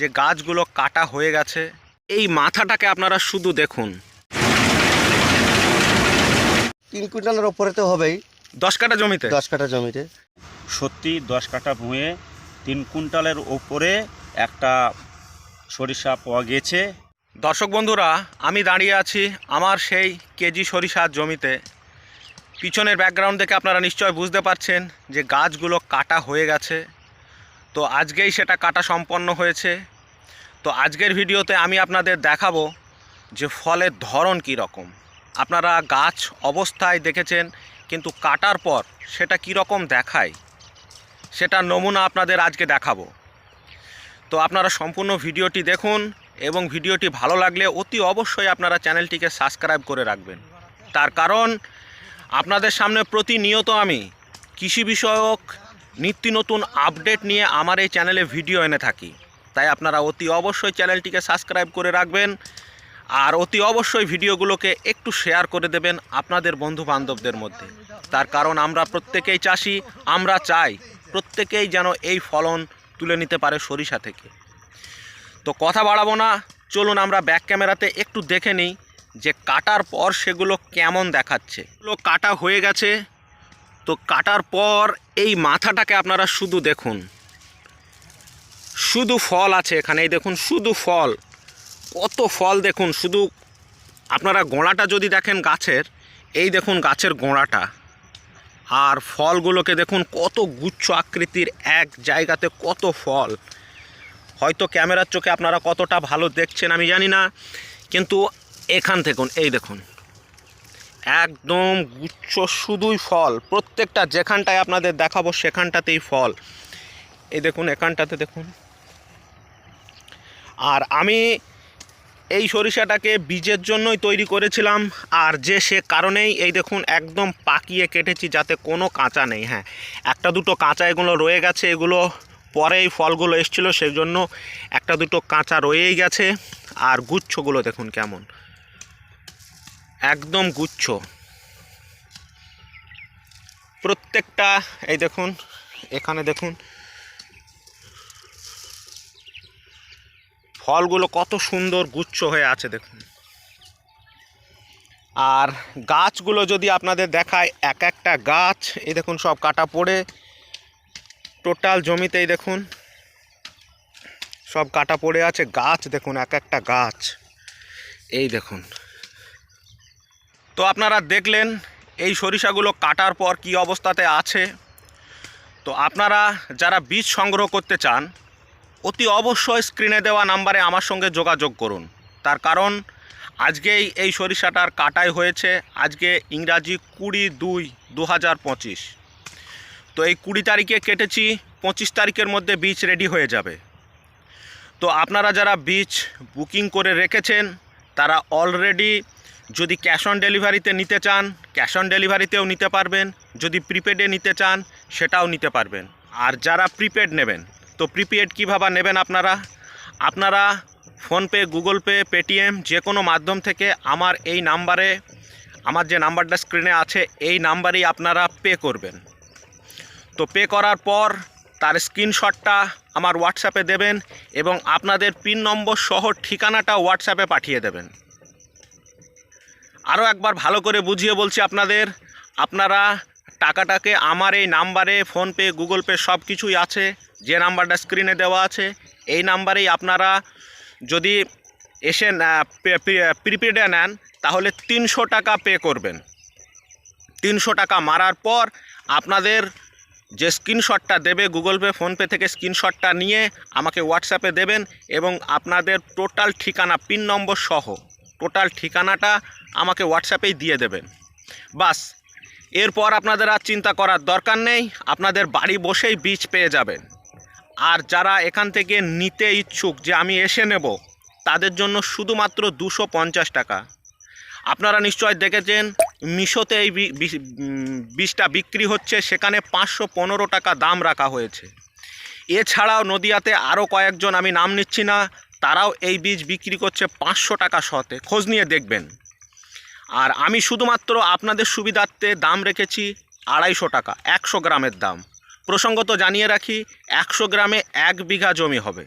যে গাছগুলো কাটা হয়ে গেছে এই মাথাটাকে আপনারা শুধু দেখুন। তিন কুইন্টালের ওপরে তো হবেই। দশ কাটা জমিতে? দশ কাঠা জমিতে। সত্যি দশ কাঠা ভুঁয়ে তিন কুইন্টালের ওপরে একটা সরিষা পাওয়া গেছে। দর্শক বন্ধুরা আমি দাঁড়িয়ে আছি আমার সেই কেজি সরিষার জমিতে। পিছনের ব্যাকগ্রাউন্ড দেখে আপনারা নিশ্চয় বুঝতে পারছেন যে গাছগুলো কাটা হয়ে গেছে। তো আজকেই সেটা কাটা সম্পন্ন হয়েছে। তো আজকের ভিডিওতে আমি আপনাদের দেখাবো যে ফলের ধরন কী রকম আপনারা গাছ অবস্থায় দেখেছেন, কিন্তু কাটার পর সেটা কী রকম দেখায় সেটার নমুনা আপনাদের আজকে দেখাবো। তো আপনারা সম্পূর্ণ ভিডিওটি দেখুন এবং ভিডিওটি ভালো লাগলে অতি অবশ্যই আপনারা চ্যানেলটিকে সাবস্ক্রাইব করে রাখবেন। তার কারণ, আপনাদের সামনে প্রতিনিয়ত আমি কৃষি বিষয়ক নিত্য নতুন আপডেট নিয়ে আমার এই চ্যানেলে ভিডিও এনে থাকি। তাই আপনারা অতি অবশ্যই চ্যানেলটিকে সাবস্ক্রাইব করে রাখবেন আর অতি অবশ্যই ভিডিওগুলোকে একটু শেয়ার করে দেবেন আপনাদের বন্ধু বান্ধবদের মধ্যে। তার কারণ আমরা প্রত্যেকেই চাষি, আমরা চাই প্রত্যেকেই যেন এই ফলন তুলে নিতে পারে সরিষা থেকে। তো কথা বাড়াবো না, চলুন আমরা ব্যাক ক্যামেরাতে একটু দেখে নিই যে কাটার পর সেগুলো কেমন দেখাচ্ছে। কাটা হয়ে গেছে তো কাটার পর এই মাথাটাকে আপনারা শুধু দেখুন। শুধু ফল আছে এখানে, এই দেখুন শুধু ফল। কত ফল দেখুন, শুধু আপনারা গোড়াটা যদি দেখেন গাছের, এই দেখুন গাছের গোড়াটা। আর ফলগুলোকে দেখুন কত গুচ্ছ আকৃতির এক জায়গাতে কত ফল। হয়তো ক্যামেরার চোখে আপনারা কতটা ভালো দেখছেন আমি জানি না, কিন্তু এখান থেকে, এই দেখুন। একদম গুচ্ছ শুধুই ফল। প্রত্যেকটা যেখানটায় আপনাদের দেখাবো সেখানটাতেই ফল। এই দেখুন, এখানটাতে দেখুন। আর আমি এই সরিষাটাকে বীজের জন্যই তৈরি করেছিলাম, আর যে সে কারণেই এই দেখুন একদম পাকিয়ে কেটেছি যাতে কোনো কাঁচা নেই হ্যাঁ। একটা দুটো কাঁচা এগুলো রয়ে গেছে, এগুলো পরে এই ফলগুলো এসছিলো সেই জন্য একটা দুটো কাঁচা রয়েই গেছে। আর গুচ্ছগুলো দেখুন কেমন। একদম গুচ্ছ। প্রত্যেকটা, এই দেখুন, এখানে দেখুন, ফলগুলো কত সুন্দর গুচ্ছ হয়ে আছে, দেখুন। আর গাছগুলো যদি আপনাদের দেখায়, এক একটা গাছ, এই দেখুন, সব কাটা পড়ে, টোটাল জমিতেই দেখুন, সব কাটা পড়ে আছে, গাছ দেখুন, এক একটা গাছ। এই দেখুন তো আপনারা দেখলেন এই সরিষাগুলো কাটার পর কি অবস্থাতে আছে। তো আপনারা যারা বীজ সংগ্রহ করতে চান, অতি অবশ্যই স্ক্রিনে দেওয়া নাম্বারে আমার সঙ্গে যোগাযোগ করুন। তার কারণ, আজকেই এই সরিষাটার কাটাই হয়েছে, আজকে ইংরাজি কুড়ি দুই দু তো এই কুড়ি তারিখে কেটেছি, পঁচিশ তারিখের মধ্যে বীজ রেডি হয়ে যাবে। তো আপনারা যারা বীজ বুকিং করে রেখেছেন, তারা অলরেডি যদি ক্যাশ অন ডেলিভারিতে নিতে চান, ক্যাশ অন ডেলিভারিতেও নিতে পারবেন। যদি প্রিপেডে নিতে চান, সেটাও নিতে পারবেন। আর যারা প্রিপেড নেবেন, তো প্রিপেড কীভাবে নেবেন আপনারা? আপনারা ফোনপে, গুগল পে, পেটিএম যে কোনো মাধ্যম থেকে আমার এই নাম্বারে, আমার যে নাম্বারটা স্ক্রিনে আছে, এই নাম্বারেই আপনারা পে করবেন। তো পে করার পর তার স্ক্রিনশটটা আমার হোয়াটসঅ্যাপে দেবেন এবং আপনাদের পিন নম্বর সহ ঠিকানাটা হোয়াটসঅ্যাপে পাঠিয়ে দেবেন। আরও একবার ভালো করে বুঝিয়ে বলছি আপনাদের। আপনারা টাকাটাকে আমার এই নাম্বারে, ফোনপে, গুগল পে সব কিছুই আছে। যে নাম্বারটা স্ক্রিনে দেওয়া আছে, এই নাম্বারেই আপনারা যদি এসে প্রিপেডে নেন, তাহলে তিনশো টাকা পে করবেন। তিনশো টাকা মারার পর আপনাদের যে স্ক্রিনশটটা দেবে, গুগল পে, ফোনপে থেকে স্ক্রিনশটটা নিয়ে আমাকে হোয়াটসঅ্যাপে দেবেন এবং আপনাদের টোটাল ঠিকানা, পিন নম্বর সহ টোটাল ঠিকানাটা আমাকে হোয়াটসঅ্যাপেই দিয়ে দেবেন। বাস, এরপর আপনাদের আর চিন্তা করার দরকার নেই, আপনাদের বাড়ি বসেই বীজ পেয়ে যাবেন। আর যারা এখান থেকে নিতে ইচ্ছুক যে আমি এসে নেব, তাদের জন্য শুধুমাত্র দুশো পঞ্চাশ টাকা। আপনারা নিশ্চয় দেখেছেন, মিশোতে এই বীজটা বিক্রি হচ্ছে, সেখানে পাঁচশো পনেরো টাকা দাম রাখা হয়েছে। এছাড়াও নদিয়াতে আরও কয়েকজন, আমি নাম নিচ্ছি না তারাও এই বীজ বিক্রি করছে পাঁচশো টাকা শতে। খোঁজ নিয়ে দেখবেন। আর আমি শুধুমাত্র আপনাদের সুবিধার্থে দাম রেখেছি আড়াইশো টাকা, একশো গ্রামের দাম। প্রসঙ্গত জানিয়ে রাখি, একশো গ্রামে এক বিঘা জমি হবে।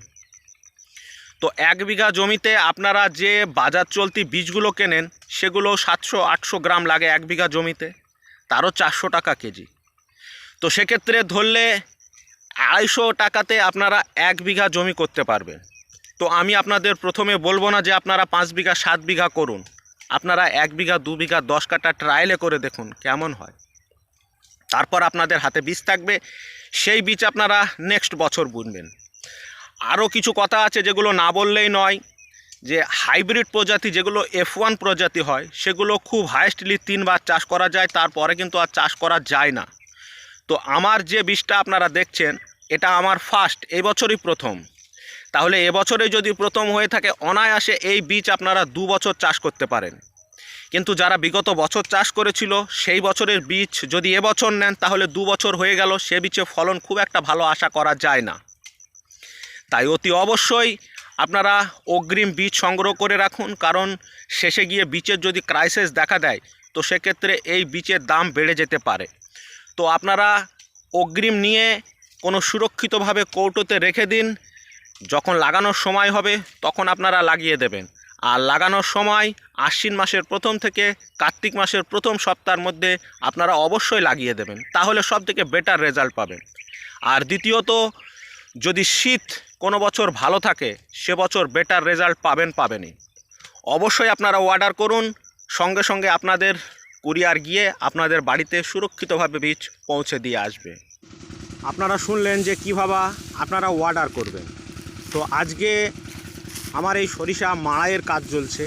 তো এক বিঘা জমিতে আপনারা যে বাজার চলতি বীজগুলো কেনেন, সেগুলো সাতশো, আটশো গ্রাম লাগে এক বিঘা জমিতে। তারও চারশো টাকা কেজি। তো সেক্ষেত্রে ধরলে আড়াইশো টাকাতে আপনারা এক বিঘা জমি করতে পারবেন। তো আমি আপনাদের প্রথমে বলব না যে আপনারা পাঁচ বিঘা, সাত বিঘা করুন। আপনারা এক বিঘা, দু বিঘা, দশ কাটা ট্রায়ালে করে দেখুন কেমন হয়। তারপর আপনাদের হাতে বীজ থাকবে। সেই বীজ আপনারা নেক্সট বছর বুনবেন। আরও কিছু কথা আছে যেগুলো না বললেই নয়, যে হাইব্রিড প্রজাতি যেগুলো এফ ওয়ান প্রজাতি হয়, সেগুলো খুব হায়েস্টলি তিনবার চাষ করা যায়, তারপরে কিন্তু আর চাষ করা যায় না। তো আমার যে বীজটা আপনারা দেখছেন, এটা আমার ফার্স্ট এই বছরই প্রথম। তাহলে এবছরে যদি প্রথম হয়ে থাকে অনায়াসে এই বীজ আপনারা দু বছর চাষ করতে পারেন। কিন্তু যারা বিগত বছর চাষ করেছিল, সেই বছরের বীজ যদি এবছর নেন, তাহলে দু বছর হয়ে গেল, সে বীজে ফলন খুব একটা ভালো আশা করা যায় না। তাই অতি অবশ্যই আপনারা অগ্রিম বীজ সংগ্রহ করে রাখুন, কারণ শেষে গিয়ে বীজের যদি ক্রাইসিস দেখা দেয়, তো সেক্ষেত্রে এই বীজের দাম বেড়ে যেতে পারে। তো আপনারা অগ্রিম নিয়ে কোনো সুরক্ষিতভাবে কৌটোতে রেখে দিন যখন লাগানোর সময় হবে, তখন আপনারা লাগিয়ে দেবেন। আর লাগানোর সময় আশ্বিন মাসের প্রথম থেকে কার্তিক মাসের প্রথম সপ্তাহের মধ্যে আপনারা অবশ্যই লাগিয়ে দেবেন। তাহলে সব থেকে বেটার রেজাল্ট পাবেন। আর দ্বিতীয়ত, যদি শীত কোনো বছর ভালো থাকে, সে বছর বেটার রেজাল্ট পাবেন পাবেনই। অবশ্যই আপনারা অর্ডার করুন, সঙ্গে সঙ্গে আপনাদের কুরিয়ার গিয়ে আপনাদের বাড়িতে সুরক্ষিতভাবে বীজ পৌঁছে দিয়ে আসবে। আপনারা শুনলেন যে কীভাবে আপনারা অর্ডার করবেন। তো আজকে আমার এই সরিষা মাড়াইয়ের কাজ চলছে।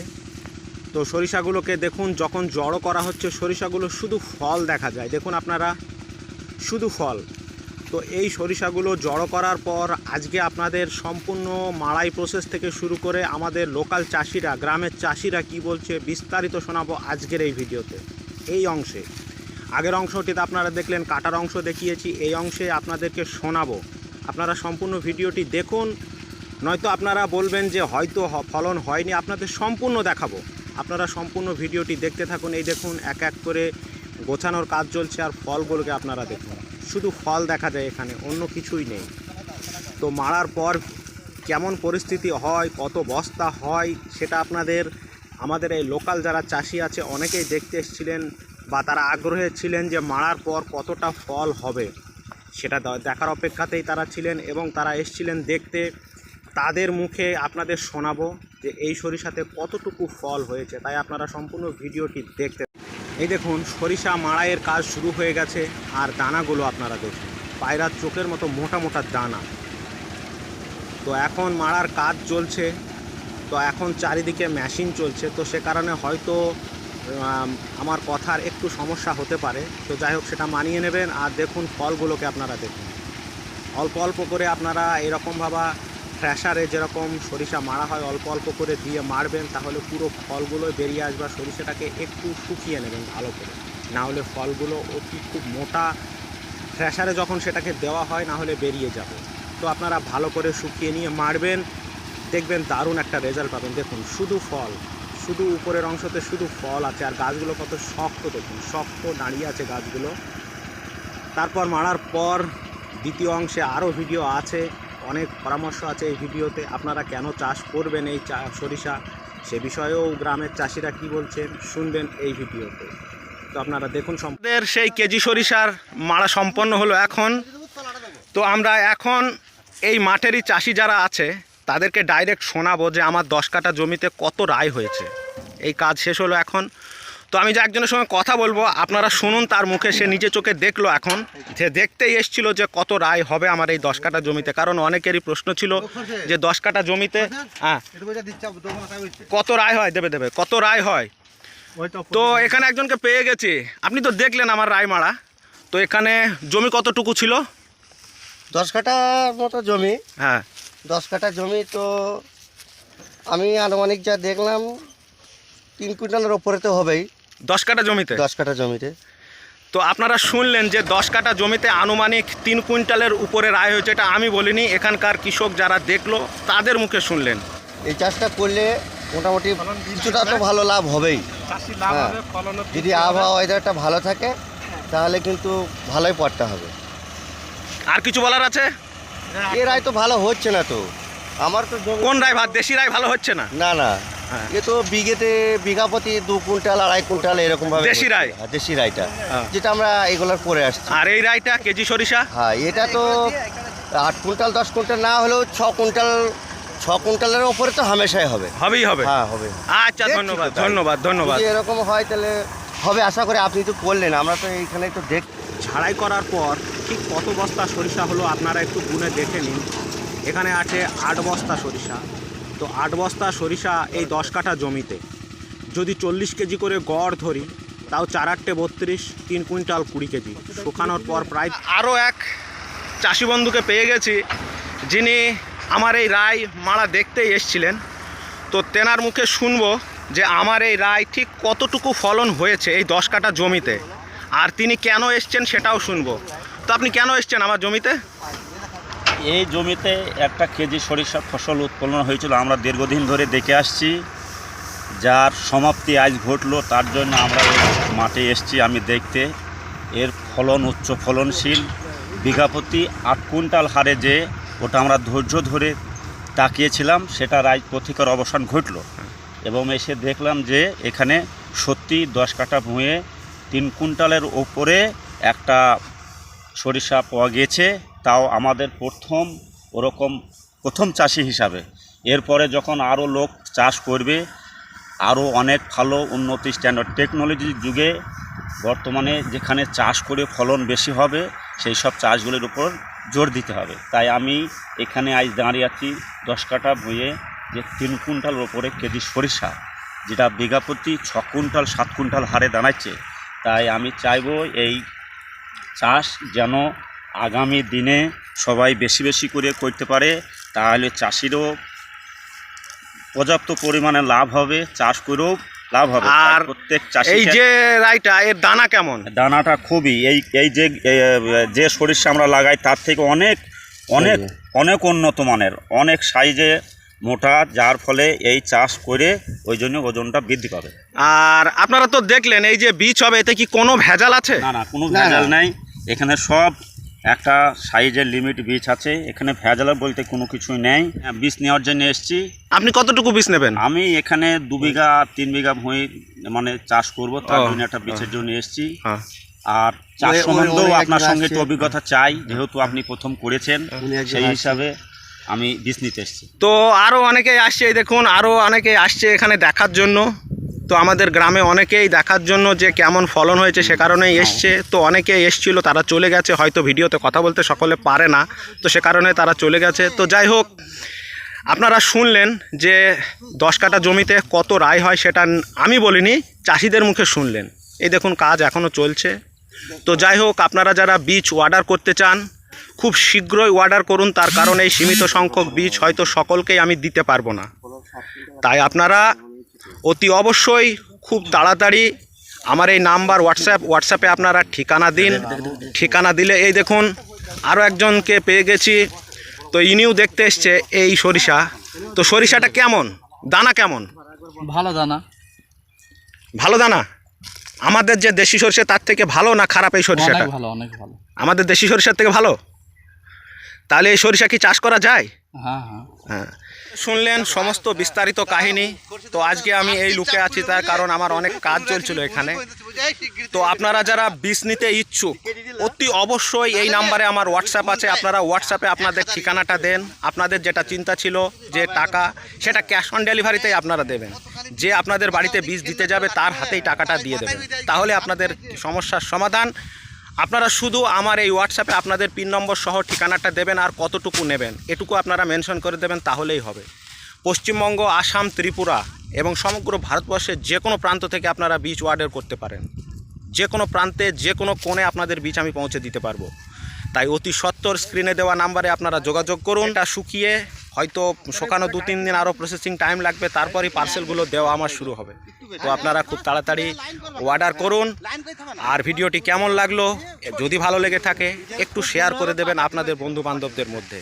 তো সরিষাগুলোকে দেখুন, যখন জড়ো করা হচ্ছে, সরিষাগুলো শুধু ফল দেখা যায়। দেখুন আপনারা, শুধু ফল। তো এই সরিষাগুলো জড়ো করার পর আজকে আপনাদের সম্পূর্ণ মাড়াই প্রসেস থেকে শুরু করে আমাদের লোকাল চাষিরা, গ্রামের চাষিরা কি বলছে, বিস্তারিত শোনাবো আজকের এই ভিডিওতে। এই অংশে। আগের অংশটিতে আপনারা দেখলেন, কাটার অংশ দেখিয়েছি। এই অংশে আপনাদেরকে শোনাবো। আপনারা সম্পূর্ণ ভিডিওটি দেখুন নয়তো আপনারা বলবেন যে হয়তো ফলন হয়নি, আপনাদের সম্পূর্ণ দেখাবো। আপনারা সম্পূর্ণ ভিডিওটি দেখতে থাকুন। এই দেখুন, এক এক করে গোছানোর কাজ চলছে আর ফলগুলোকে আপনারা দেখুন। শুধু ফল দেখা যায় এখানে, অন্য কিছুই নেই। তো মারার পর কেমন পরিস্থিতি হয়, কত বস্তা হয়, সেটা আপনাদের, আমাদের এই লোকাল যারা চাষি আছে, অনেকেই দেখতে এসেছিলেন বা তারা আগ্রহে ছিলেন যে মারার পর কতটা ফল হবে। সেটা দেখার অপেক্ষাতেই তারা ছিলেন এবং তারা এসছিলেন দেখতে। তাদের মুখে আপনাদের শোনাবো যে এই সরিষাতে কতটুকু ফল হয়েছে। তাই আপনারা সম্পূর্ণ ভিডিওটি দেখতে এই দেখুন, সরিষা মাড়াইয়ের কাজ শুরু হয়ে গেছে আর দানাগুলো আপনারা দেখুন। পায়রার চোখের মতো মোটা মোটা দানা। তো এখন মারার কাজ চলছে। তো এখন চারিদিকে মেশিন চলছে। তো সে কারণে হয়তো আমার কথার একটু সমস্যা হতে পারে। তো যাই হোক, সেটা মানিয়ে নেবেন। আর দেখুন, ফলগুলোকে আপনারা দেখুন। অল্প অল্প করে আপনারা এরকমভাবে থ্রেশারে যেরকম সরিষা মারা হয়, অল্প অল্প করে দিয়ে মারবেন, তাহলে পুরো ফলগুলো বেরিয়ে আসবে সরিষাটাকে একটু শুকিয়ে নেবেন ভালো করে। না হলে ফলগুলো অতি খুব মোটা থ্রেশারে যখন সেটাকে দেওয়া হয়, না হলে বেরিয়ে যাবে। তো আপনারা ভালো করে শুকিয়ে নিয়ে মারবেন, দেখবেন দারুণ একটা রেজাল্ট পাবেন। দেখুন, শুধু ফল, শুধু উপরের অংশতে শুধু ফল আছে, আর গাছগুলো কত শক্ত, দেখুন, শক্ত দাঁড়িয়ে আছে গাছগুলো। তারপর মারার পর দ্বিতীয় অংশে আরও ভিডিও আছে। অনেক পরামর্শ আছে এই ভিডিওতে। আপনারা কেন চাষ করবেন এই চা সরিষা? সে বিষয়েও গ্রামের চাষিরা কি বলছেন শুনবেন এই ভিডিওতে। তো আপনারা দেখুন সম্পদের সেই কেজি সরিষার মারা সম্পন্ন হলো এখন। তো আমরা এখন এই মাঠেরই চাষি যারা আছে, তাদেরকে ডাইরেক্ট শোনাবো যে আমার দশ কাটা জমিতে কত রায় হয়েছে। এই কাজ শেষ হলো এখন। তো আমি যে একজনের সঙ্গে কথা বলব আপনারা শুনুন তার মুখে সে নিজে চোখে দেখল এখন। যে দেখতেই এসছিল যে কত রায় হবে আমার এই দশ কাটা জমিতে। কারণ অনেকেরই প্রশ্ন ছিল যে দশ কাটা জমিতে হ্যাঁ কত রায় হয়? দেবে দেবে কত রায় হয়? তো এখানে একজনকে পেয়ে গেছি। আপনি তো দেখলেন আমার রায়মারা তো এখানে জমি কতটুকু ছিল? দশ কাঠা মতো জমি। হ্যাঁ। দশ কাঠা জমি তো আমি আনুমানিক যা দেখলাম তিন কুইন্টালের ওপরে তো হবেই। দশ কাটা জমিতে? দশ কাঠা জমিতে। তো আপনারা শুনলেন যে দশ কাটা জমিতে আনুমানিক তিন কুইন্টালের উপরে রায় হয়েছে এটা আমি বলিনি এখানকার কৃষক যারা দেখল তাদের মুখে শুনলেন। এই চাষটা করলে মোটামুটি কিছুটা তো ভালো লাভ হবেই। হ্যাঁ যদি আবহাওয়া ওয়েদারটা ভালো থাকে তাহলে কিন্তু ভালোই পড়তে হবে। আর কিছু বলার আছে? এর আয় তো ভালো হচ্ছে না তো। আমার তো কোন রায় ভাত দেশি রায় ভালো হচ্ছে না? না না। এ তো বিঘেতে বিঘা প্রতি দু কুইন্টাল আড়াই কুইন্টাল এরকম ভাবে দেশি রায়? হ্যাঁ, দেশি রায়টা হ্যাঁ। যেটা আমরা এগুলোর করে আসছি। আর এই রায়টা কেজি সরিষা? হ্যাঁ এটা তো আট কুইন্টাল দশ কুইন্টাল না হলেও ছ কুইন্টাল ছ কুইন্টালের ওপরে তো হামেশাই হবে। হবেই হবে। হ্যাঁ হবে। আচ্ছা ধন্যবাদ ধন্যবাদ ধন্যবাদ। এরকম হয় তাহলে হবে আশা করি আপনি তো করলেন আমরা তো এইখানে তো দেখ ঝাড়াই করার পর ঠিক কত বস্তা সরিষা হলো আপনারা একটু গুনে দেখে নিন। এখানে আছে আট বস্তা সরিষা। তো আট বস্তা সরিষা এই দশ কাঠা জমিতে। যদি চল্লিশ কেজি করে গড় ধরি, তাও চার আটটে বত্রিশ, তিন কুইন্টাল কুড়ি কেজি। শুকানোর পর প্রায় আরও এক চাষি বন্ধুকে পেয়ে গেছি, যিনি আমার এই রায় মারা দেখতেই এসছিলেন। তো তেনার মুখে শুনব যে আমার এই রায় ঠিক কতটুকু ফলন হয়েছে এই দশ কাঠা জমিতে। আর তিনি কেন এসছেন সেটাও শুনব। তো আপনি কেন এসছেন আমার জমিতে? এই জমিতে একটা কেজি সরিষা ফসল উৎপন্ন হয়েছিল। আমরা দীর্ঘদিন ধরে দেখে আসছি, যার সমাপ্তি আজ ঘটলো, তার জন্য আমরা মাঠে এসছি আমি দেখতে। এর ফলন উচ্চ ফলনশীল বিঘাপতি আট কুইন্টাল হারে যে ওটা আমরা ধৈর্য ধরে তাকিয়েছিলাম সেটা রায় পথিকার অবসান ঘটলো। এবং এসে দেখলাম যে এখানে সত্যি দশ কাঠা ভুঁয়ে তিন কুইন্টালের ওপরে একটা সরিষা পাওয়া গিয়েছে তাও আমাদের প্রথম ওরকম প্রথম চাষি হিসাবে। এরপরে যখন আরও লোক চাষ করবে, আরও অনেক ভালো উন্নতি স্ট্যান্ডার্ড টেকনোলজির যুগে বর্তমানে যেখানে চাষ করে ফলন বেশি হবে, সেই সব চাষগুলির উপর জোর দিতে হবে। তাই আমি এখানে আজ দাঁড়িয়ে আছি দশ কাঠা ভুঁয়ে যে তিন কুইন্টাল ওপরে কেজি সরিষা, যেটা বিঘা প্রতি ছ কুইন্টাল, সাত কুইন্টাল হারে দাঁড়াচ্ছে। তাই আমি চাইব এই চাষ যেন আগামী দিনে সবাই বেশি বেশি করে করতে পারে তাহলে চাষিরও পর্যাপ্ত পরিমাণে লাভ হবে চাষ করেও লাভ হবে। আর প্রত্যেক চাষি এই যে রায়টা এর দানা কেমন? দানাটা খুবই এই এই যে যে সরিষা আমরা লাগাই তার থেকে অনেক অনেক অনেক উন্নত মানের অনেক সাইজে মোটা যার ফলে এই চাষ করে ওই জন্য ওজনটা বৃদ্ধি পাবে। আর আপনারা তো দেখলেন এই যে বীজ হবে এতে কি কোনো ভেজাল আছে? না না কোনো ভেজাল। নাই। এখানে সব একটা সাইজের লিমিট বীজ আছে। এখানে ভেজাল বলতে কোনো কিছুই নেই। হ্যাঁ, বীজ নেওয়ার জন্য এসেছি। আপনি কতটুকু বীজ নেবেন? আমি এখানে দু বিঘা তিন বিঘা ভূমি মানে চাষ করব। তার জন্য একটা বীজের জন্য এসেছি। হ্যাঁ। আর চাষ সম্বন্ধেও আপনার সঙ্গে একটু অভিজ্ঞতা চাই যেহেতু আপনি প্রথম করেছেন সেই হিসাবে। আমি বীজ নিতে এসেছি। তো আরও অনেকেই আসছে, এই দেখুন আরও অনেকেই আসছে এখানে দেখার জন্য। তো আমাদের গ্রামে অনেকেই দেখার জন্য যে কেমন ফলন হয়েছে সে কারণেই এসছে। তো অনেকেই এসছিল, তারা চলে গেছে, হয়তো ভিডিওতে কথা বলতে সকলে পারে না। তো সে কারণে তারা চলে গেছে। তো যাই হোক, আপনারা শুনলেন যে দশ কাঠা জমিতে কত রায় হয় সেটা আমি বলিনি, চাষিদের মুখে শুনলেন। এই দেখুন, কাজ এখনও চলছে। তো যাই হোক, আপনারা যারা বীজ অর্ডার করতে চান খুব শীঘ্রই অর্ডার করুন তার কারণ এই সীমিত সংখ্যক বীজ হয়তো সকলকেই আমি দিতে পারব না। তাই আপনারা অতি অবশ্যই খুব তাড়াতাড়ি আমার এই নাম্বার হোয়াটসঅ্যাপ হোয়াটসঅ্যাপে আপনারা ঠিকানা দিন। ঠিকানা দিলে এই দেখুন আরও একজনকে পেয়ে গেছি। তো ইনিও দেখতে এসছে এই সরিষা। তো সরিষাটা কেমন? দানা কেমন? ভালো দানা। ভালো দানা? আমাদের যে দেশি সরিষা তার থেকে ভালো না খারাপ এই সরিষাটা? ভালো অনেক ভালো। আমাদের দেশি সরিষার থেকে ভালো? তাহলে এই সরিষা কি চাষ করা যায়? হ্যাঁ হ্যাঁ। হ্যাঁ। শুনলেন সমস্ত বিস্তারিত কাহিনী। তো আজকে আমি এই লুকে আছি তার কারণ আমার অনেক কাজ চলছিল এখানে। তো আপনারা যারা বীজ নিতে ইচ্ছুক অতি অবশ্যই এই নাম্বারে আমার হোয়াটসঅ্যাপ আছে। আপনারা হোয়াটসঅ্যাপে আপনাদের ঠিকানাটা দেন। আপনাদের যেটা চিন্তা ছিল যে টাকা সেটা ক্যাশ অন ডেলিভারিতেই আপনারা দেবেন। যে আপনাদের বাড়িতে বীজ দিতে যাবে তার হাতেই টাকাটা দিয়ে দেবেন। তাহলে আপনাদের সমস্যার সমাধান। আপনারা শুধু আমার এই হোয়াটসঅ্যাপে আপনাদের পিন নম্বর সহ ঠিকানাটা দেবেন আর কতটুকু নেবেন, এটুকু আপনারা মেনশন করে দেবেন, তাহলেই হবে। পশ্চিমবঙ্গ, আসাম, ত্রিপুরা এবং সমগ্র ভারতবর্ষের যে কোনো প্রান্ত থেকে আপনারা বীজ অর্ডার করতে পারেন। যে কোনো প্রান্তে যে কোনো কোণে আপনাদের বীজ আমি পৌঁছে দিতে পারব। তাই অতি সত্তর স্ক্রিনে দেওয়া নাম্বারে আপনারা যোগাযোগ করুন। এটা শুকিয়ে হয়তো শোকানো দু, তিন দিন আরও প্রসেসিং টাইম লাগবে, তারপরই পার্সেলগুলো দেওয়া আমার শুরু হবে। তো আপনারা খুব তাড়াতাড়ি অর্ডার করুন। আর ভিডিওটি কেমন লাগল, যদি ভালো লেগে থাকে, একটু শেয়ার করে দেবেন আপনাদের বন্ধু বান্ধবদের মধ্যে।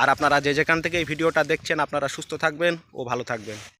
আর আপনারা যে যেখান থেকে এই ভিডিওটা দেখছেন, আপনারা সুস্থ থাকবেন ও ভালো থাকবেন।